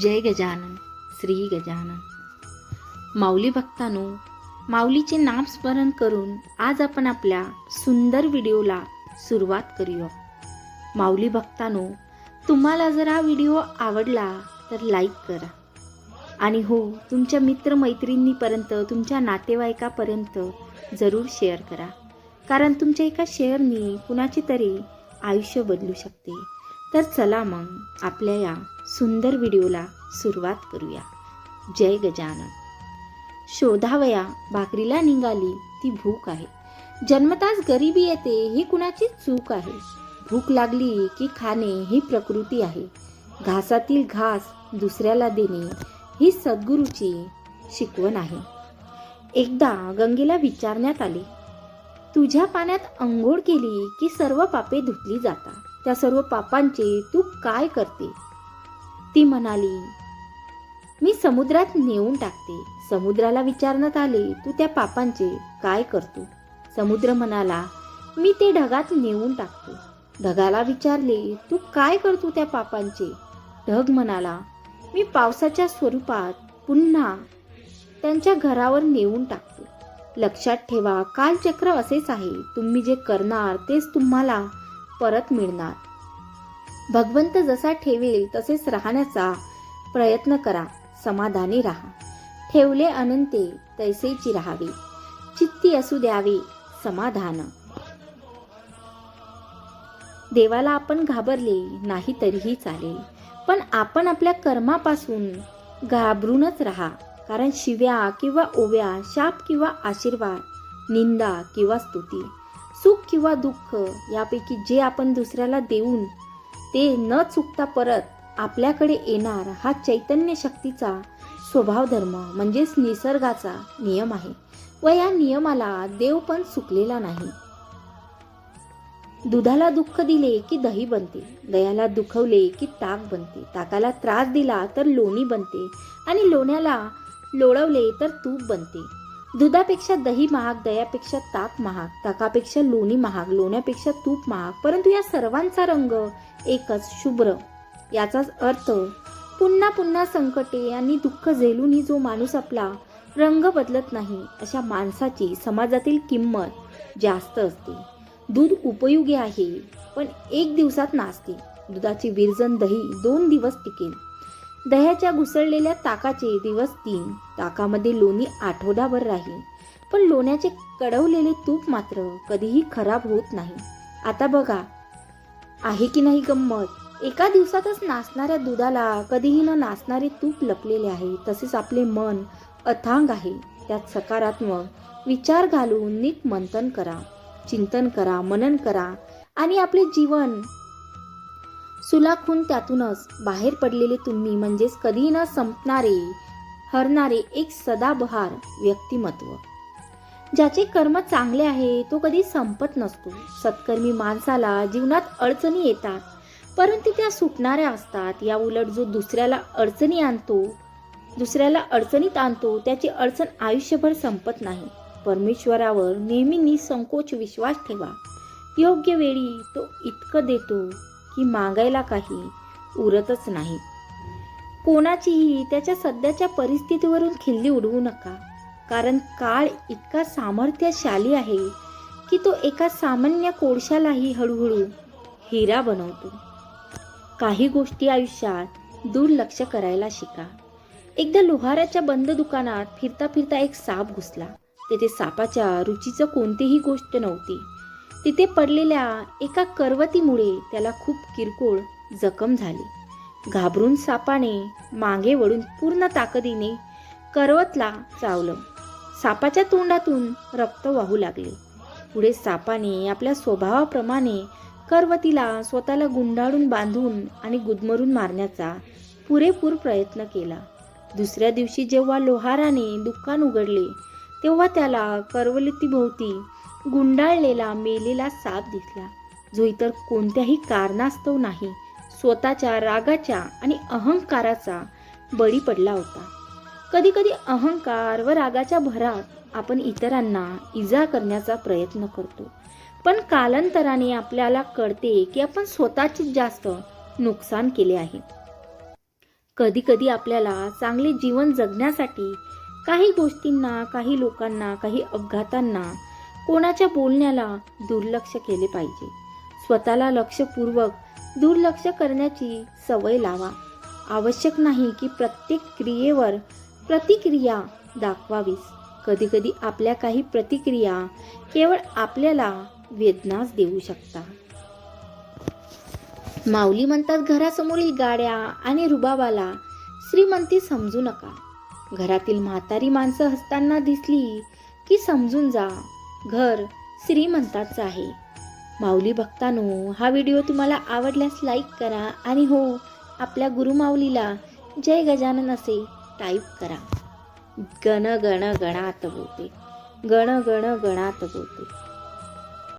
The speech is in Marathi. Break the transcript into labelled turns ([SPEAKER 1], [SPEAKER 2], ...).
[SPEAKER 1] जय गजानन श्री गजानन. माऊली भक्तानो माऊलीचे नामस्मरण करून आज आपण आपल्या सुंदर व्हिडिओला सुरुवात करूया. माऊली भक्तानो तुम्हाला जर हा व्हिडिओ आवडला तर लाईक करा. आणि हो तुमच्या मित्रमैत्रिणींपर्यंत तुमच्या नातेवाईकापर्यंत जरूर शेअर करा. कारण तुमच्या एका शेअरनी कुणाची तरी आयुष्य बदलू शकते. तर चला मग आपल्या या सुंदर व्हिडिओला सुरुवात करूया. जय गजानन. शोधावया भाकरीला निघाली ती भूक आहे. जन्मताच गरिबी येते ही कुणाची चूक आहे? भूक लागली की खाणे ही प्रकृती आहे. घासातील घास दुसऱ्याला देणे ही सद्गुरूची शिकवण आहे. एकदा गंगेला विचारण्यात आले तुझ्या पाण्यात अंघोळ केली की सर्व पापे धुतली जातात? त्या सर्व पापांचे तू काय करते? ती म्हणाली मी समुद्रात नेऊन टाकते. समुद्राला विचारण्यात आले तू त्या पापांचे काय करतो? समुद्र म्हणाला मी ते ढगात नेऊन टाकतो. ढगाला विचारले तू काय करतो त्या पापांचे? ढग म्हणाला मी पावसाच्या स्वरूपात पुन्हा त्यांच्या घरावर नेऊन टाकतो. लक्षात ठेवा कालचक्र असेच आहे. तुम्ही जे करणार तेच तुम्हाला परत मिळणार. भगवंत जसा ठेवेल तसेच राहण्याचा प्रयत्न करा. समाधानी राहा. ठेवले अनंते तैसेची राहावे. चित्ती असू द्यावी. समाधान. देवाला आपण घाबरले नाही तरीही चालेल. पण आपण आपल्या कर्मापासून घाबरूनच राहा. कारण शिव्या किंवा ओव्या शाप किंवा आशीर्वाद निंदा किंवा स्तुती सुख किंवा दुःख यापैकी जे आपण दुसऱ्याला देऊन ते न चुकता परत आपल्याकडे येणार हा चैतन्य शक्तीचा स्वभाव धर्म म्हणजेच निसर्गाचा नियम आहे. व या नियमाला देव पण चुकलेला नाही. दुधाला दुःख दिले की दही बनते दह्याला दुखवले की ताक बनते ताकाला त्रास दिला तर लोणी बनते आणि लोण्याला लोळवले तर तूप बनते. दुधापेक्षा दही महाग दह्यापेक्षा ताक महाग ताकापेक्षा लोणी महाग लोण्यापेक्षा तूप महाग परंतु या सर्वांचा रंग एकच शुभ्र. याचाच अर्थ पुन्हा पुन्हा संकटे आणि दुःख झेलूनही जो माणूस आपला रंग बदलत नाही अशा माणसाची समाजातील किंमत जास्त असते. दूध उपयोगी आहे पण एक दिवसात नाचते. दुधाची विरजन दही दोन दिवस टिकेल. दह्याच्या घुसळलेल्या ताकाचे दिवस तीन. ताकामध्ये लोणी आठवडाभर राहील. पण लोण्याचे कडवलेले तूप मात्र कधीही खराब होत नाही. आता बघा. आहे की नाही गंमत? एका दिवसातच नाचणाऱ्या दुधाला कधीही न नाचणारे तूप लपलेले आहे. तसेच आपले मन अथांग आहे. त्यात सकारात्मक विचार घालून नीट मंथन करा. चिंतन करा मनन करा आणि आपले जीवन सुलाखून त्यातूनच बाहेर पडलेले तुम्ही म्हणजेच कधी न संपणारे हरणारे एक सदाबहार व्यक्तिमत्व. ज्याचे कर्म चांगले आहे तो कधी संपत नसतो. सत्कर्मी माणसाला जीवनात अडचणी येतात परंतु त्या सुटणाऱ्या असतात. या उलट जो दुसऱ्याला अडचणी आणतो दुसऱ्याला अडचणीत आणतो त्याची अडचण आयुष्यभर संपत नाही. परमेश्वरावर नेहमी निसंकोच विश्वास ठेवा. योग्य वेळी तो इतकं देतो की मागायला काही उरतच नाही. कोणाचीही त्याच्या सध्याच्या परिस्थितीवरून खिल्ली उडवू नका. कारण काळ इतका सामर्थ्यशाली आहे की तो एका सामान्य कोळशालाही हळूहळू हिरा बनवतो. काही गोष्टी आयुष्यात दुर्लक्ष करायला शिका. एकदा लोहाराच्या बंद दुकानात फिरता फिरता एक साप घुसला. तेथे सापाच्या रुचीचं कोणतीही गोष्ट नव्हती. तिथे पडलेल्या एका करवतीमुळे त्याला खूप किरकोळ जखम झाली. घाबरून सापाने मागे वळून पूर्ण ताकदीने करवतला चावलं. सापाच्या तोंडातून रक्त वाहू लागले. पुढे सापाने आपल्या स्वभावाप्रमाणे करवतीला स्वतःला गुंडाळून बांधून आणि गुदमरून मारण्याचा पुरेपूर प्रयत्न केला. दुसऱ्या दिवशी जेव्हा लोहाराने दुकान उघडले तेव्हा त्याला करवतीभोवती गुंडाळलेला मेलेला साप दिसला. जो इतर कोणत्याही कारणास्तव नाही स्वतःच्या रागाच्या आणि अहंकाराचा बळी पडला होता. कधी कधी अहंकार व रागाच्या भरात आपण इतरांना इजा करण्याचा प्रयत्न करतो. पण कालांतराने आपल्याला कळते की आपण स्वतःचे जास्त नुकसान केले आहे. कधी कधी आपल्याला चांगले जीवन जगण्यासाठी काही गोष्टींना काही लोकांना काही अपघातांना कोणाच्या बोलण्याला दुर्लक्ष केले पाहिजे. स्वतःला लक्षपूर्वक दुर्लक्ष करण्याची सवय लावा. आवश्यक नाही की प्रत्येक क्रियेवर प्रतिक्रिया दाखवावीस. कधीकधी आपल्या काही प्रतिक्रिया केवळ आपल्याला वेदनाच देऊ शकता माऊली म्हणतात घरासमोरील गाड्या आणि रुबाबाला श्रीमंती समजू नका. घरातील म्हातारी माणसं हसताना दिसली की समजून जा. घर श्रीमंताचं आहे. माऊली भक्तानो हा व्हिडिओ तुम्हाला आवडल्यास लाईक करा आणि हो आपल्या गुरुमाऊलीला जय गजानन असे टाईप करा. गण गण गणात बोलते. गण गण गणात बोलते.